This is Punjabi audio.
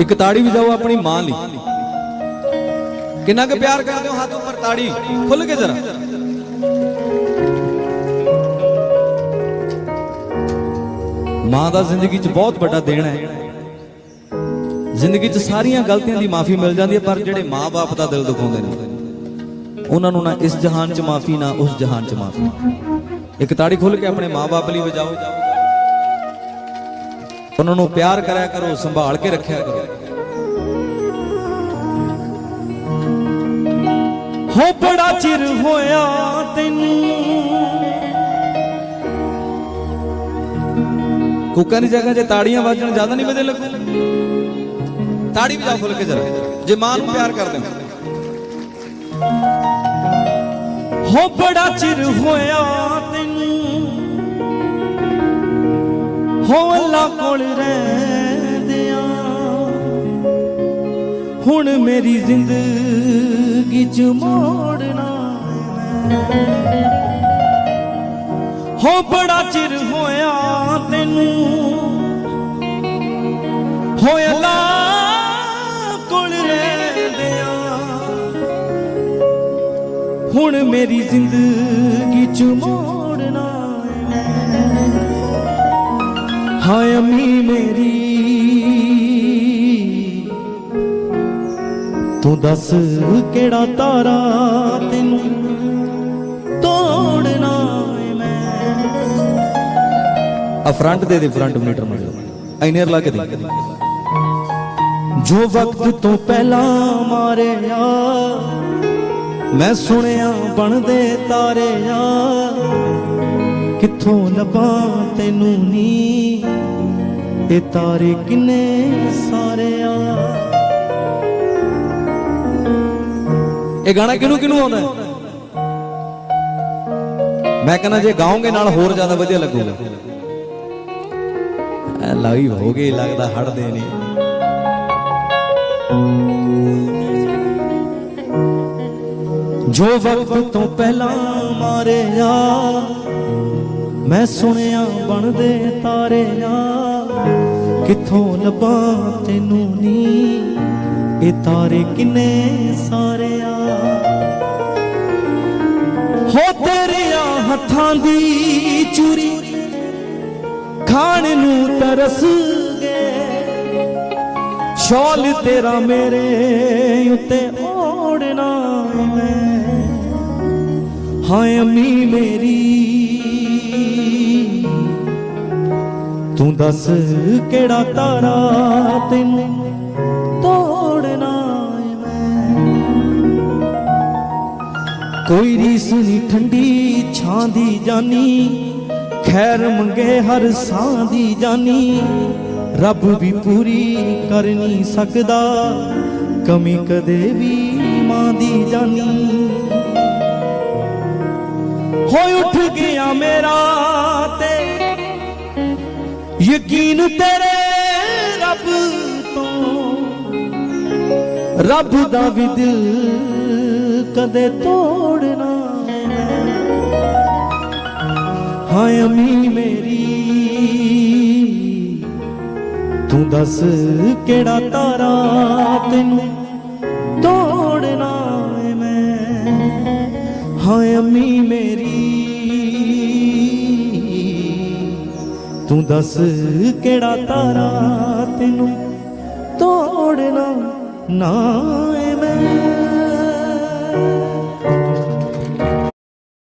ਇੱਕ ਤਾੜੀ ਵਜਾਓ ਆਪਣੀ ਮਾਂ ਲਈ। ਕਿੰਨਾ ਕੁ ਪਿਆਰ ਕਰਦੇ ਹੋ ਹੱਥ ਉੱਪਰ ਤਾੜੀ? ਖੁੱਲ ਕੇ ਜਰਾ। ਮਾਂ ਦਾ ਜ਼ਿੰਦਗੀ 'ਚ ਬਹੁਤ ਵੱਡਾ ਦੇਣ ਹੈ। ਜ਼ਿੰਦਗੀ 'ਚ ਸਾਰੀਆਂ ਗਲਤੀਆਂ ਦੀ ਮਾਫੀ ਮਿਲ ਜਾਂਦੀ ਹੈ, ਪਰ ਜਿਹੜੇ ਮਾਂ-ਬਾਪ ਦਾ ਦਿਲ ਦੁਖਾਉਂਦੇ ਨੇ, ਉਹਨਾਂ ਨੂੰ ਨਾ ਇਸ ਜਹਾਨ 'ਚ ਮਾਫੀ, ਨਾ ਉਸ ਜਹਾਨ 'ਚ ਮਾਫੀ। ਇੱਕ ਤਾੜੀ ਖੁੱਲ ਕੇ ਆਪਣੇ ਮਾਂ-ਬਾਪ ਲਈ ਵਜਾਓ। ਉਹਨਾਂ ਨੂੰ ਪਿਆਰ ਕਰਿਆ ਕਰੋ, ਸੰਭਾਲ ਕੇ ਰੱਖਿਆ ਕਰੋ। ਹੋ ਬੜਾ ਚਿਰ ਹੋਇਆ ਤੈਨੂੰ। ਕੁੱਕਾਂ ਦੀ ਜਗ੍ਹਾ ਜੇ ਤਾੜੀਆਂ ਵੱਜਣ, ਜ਼ਿਆਦਾ ਨਹੀਂ ਵਧੇ ਲੱਗੂ। ਤਾੜੀ ਵਜਾਓ ਖੁੱਲ ਕੇ ਜਰਾ, ਜੇ ਮਾਂ ਨੂੰ ਪਿਆਰ ਕਰਦੇ ਹੋ। ਹੋ ਬੜਾ ਚਿਰ ਹੋਇਆ ਹੋ ਅੱਲਾ ਕੋਲ ਰਹਿੰਦਿਆਂ। ਹੁਣ ਮੇਰੀ ਜ਼ਿੰਦਗੀ ਚ ਮੋੜਨਾ ਹੋ ਬੜਾ ਚਿਰ ਹੋਇਆ ਤੈਨੂੰ। ਹੋ ਅੱਲਾ ਕੋਲ ਰਹਿੰਦਿਆਂ। ਹੁਣ ਮੇਰੀ ਜ਼ਿੰਦਗੀ ਚ ਮੋੜਨਾ ਹਾਏ ਅੰਮੀ ਮੇਰੀ ਤੂੰ ਦੱਸ ਕਿਹੜਾ ਤਾਰਾ ਤੈਨੂੰ ਤੋੜਨਾ ਹੈ ਮੈਂ ਆ ਫਰੰਟ ਦੇ ਦੇ ਫਰੰਟ ਮੀਟਰ ਮਤਲਬ ਐਨਰ ਲਾ ਕੇ ਦੇ ਜੋ ਵਕਤ ਤੋਂ ਪਹਿਲਾਂ ਮਾਰਿਆ ਮੈਂ ਸੁਣਿਆ ਬਣਦੇ ਤਾਰੇ ਆ ਕਿੱਥੋਂ ਲੱਭਾਂ ਤੈਨੂੰ ਨੀ? ਇਹ ਤਾਰੇ ਕਿੰਨੇ ਸਾਰੇ ਆ ਇਹ ਗਾਣਾ ਕਿਹਨੂੰ ਕਿਹਨੂੰ ਆਉਂਦਾ ਮੈਂ ਕਹਿੰਦਾ ਜੇ ਗਾਓਗੇ ਨਾਲ ਹੋਰ ਜ਼ਿਆਦਾ ਵਧੀਆ ਲੱਗੂਗਾ। ਐ ਲਾਈ ਹੋ ਗਈ, ਲੱਗਦਾ ਹਟਦੇ ਨਹੀਂ ਜੋ ਵਕਤ ਤੋਂ ਪਹਿਲਾਂ ਮਾਰੇ ਮਾਰਿਆ ਮੈਂ ਸੁਣਿਆ ਬਣਦੇ ਤਾਰੇ ਆ ਕਿੱਥੋਂ ਲੱਭਾਂ ਤੈਨੂੰ ਨੀ ਇਹ ਤਾਰੇ ਕਿੰਨੇ ਸਾਰੇ ਆ ਹੋ ਤੇਰੀਆਂ ਹੱਥਾਂ ਦੀ ਚੂਰੀ, ਖਾਣ ਨੂੰ ਤਰਸ ਗਏ। ਸ਼ਾਲ ਤੇਰਾ ਮੇਰੇ ਉੱਤੇ ਓੜਨਾ ਮੈਂ। ਹਾਏ ਅੰਮੀ ਮੇਰੀ ਤੂੰ ਦੱਸ ਕਿਹੜਾ ਤਾਰਾ ਤੈਨੂੰ ਤੋੜਨਾ ਏ ਮੈਂ। ਕੋਈ ਰੀਸ ਨਹੀਂ ਠੰਡੀ ਛਾਂ ਦੀ ਜਾਨੀ, ਖੈਰ ਮੰਗੇ ਹਰ ਸਾਹ ਦੀ ਜਾਨੀ। ਰੱਬ ਵੀ ਪੂਰੀ ਕਰ ਨਹੀਂ ਸਕਦਾ, ਕਮੀ ਕਦੇ ਵੀ ਮਾਂ ਦੀ ਜਾਨੀ। ਹੋਏ ਉੱਠ ਗਿਆ ਮੇਰਾ ਯਕੀਨ ਤੇਰੇ ਰੱਬ ਤੋਂ। ਰੱਬ ਦਾ ਵੀ ਦਿਲ ਕਦੇ ਤੋੜਨਾ ਹਾਏ ਅੰਮੀ ਮੇਰੀ, ਤੂੰ ਦੱਸ ਕਿਹੜਾ ਤਾਰਾ ਤੈਨੂੰ ਤੋੜਨਾ ਮੈਂ? ਹਾਏ ਅੰਮੀ ਮੇਰੀ ਤੂੰ ਦੱਸ ਕਿਹੜਾ ਤਾਰਾ ਤੈਨੂੰ ਤੋੜਨਾ ਨਾ ਮੈਂ।